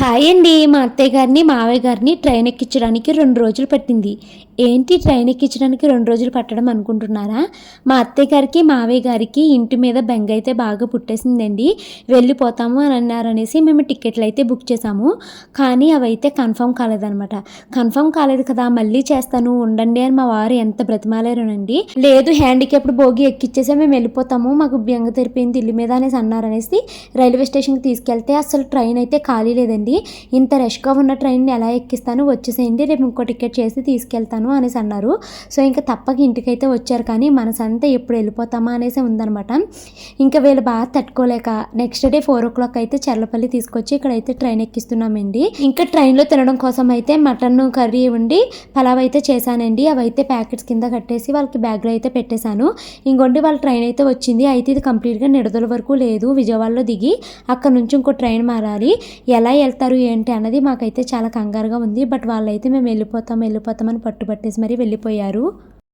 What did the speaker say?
Hi అండి. మా అత్తయ్య గారిని మావయ్య గారిని ట్రైన్ ఎక్కించడానికి రెండు రోజులు పట్టింది. ఏంటి ట్రైన్ ఎక్కించడానికి రెండు రోజులు పట్టడం అనుకుంటున్నారా? మా అత్తయ్య గారికి మావయ్య గారికి ఇంటి మీద బెంగ అయితే బాగా పుట్టేసిందండి. వెళ్ళిపోతాము అని అన్నారనేసి మేము టికెట్లు అయితే బుక్ చేసాము కానీ అవి అయితే కన్ఫర్మ్ కాలేదనమాట కన్ఫర్మ్ కాలేదు కదా మళ్ళీ చేస్తాను ఉండండి అని మా వారు ఎంత బ్రతిమాలేరునండి. లేదు హ్యాండిక్యాప్డ్ భోగి ఎక్కిచ్చేసే మేము వెళ్ళిపోతాము మాకు బెంగ తెరిపోయింది ఇల్లు మీద అనేసి అన్నారనేసి రైల్వే స్టేషన్కి తీసుకెళ్తే అసలు ట్రైన్ అయితే ఖాళీ లేదండి. ఇంత రష్గా ఉన్న ట్రైన్ని ఎలా ఎక్కిస్తాను? వచ్చేసేయండి. రేపు ఇంకో టికెట్ చేసి తీసుకెళ్తాను అనేసి అన్నారు. సో ఇంకా తప్పక ఇంటికైతే వచ్చారు కానీ మనసంతా ఎప్పుడు వెళ్ళిపోతామా అనేసి ఉందనమాట ఇంకా వీళ్ళు బాగా తట్టుకోలేక next day four o'clock అయితే చర్లపల్లి తీసుకొచ్చి ఇక్కడైతే ట్రైన్ ఎక్కిస్తున్నామండి. ఇంకా ట్రైన్లో తినడం కోసం అయితే మటన్ కర్రీ ఉండి పలావ్ అయితే చేశానండి. అవి అయితే ప్యాకెట్స్ కింద కట్టేసి వాళ్ళకి బ్యాగ్లో అయితే పెట్టేశాను. ఇంకొండి వాళ్ళ ట్రైన్ అయితే వచ్చింది. అయితే ఇది కంప్లీట్గా నిడదల వరకు లేదు. విజయవాడలో దిగి అక్కడ నుంచి ఇంకో ట్రైన్ మారాలి. ఎలా వెళ్తారు ఏంటి అన్నది మాకైతే చాలా కంగారుగా ఉంది. బట్ వాళ్ళైతే మేము వెళ్ళిపోతాం వెళ్ళిపోతామని పట్టుబట్టేసి మరీ వెళ్ళిపోయారు.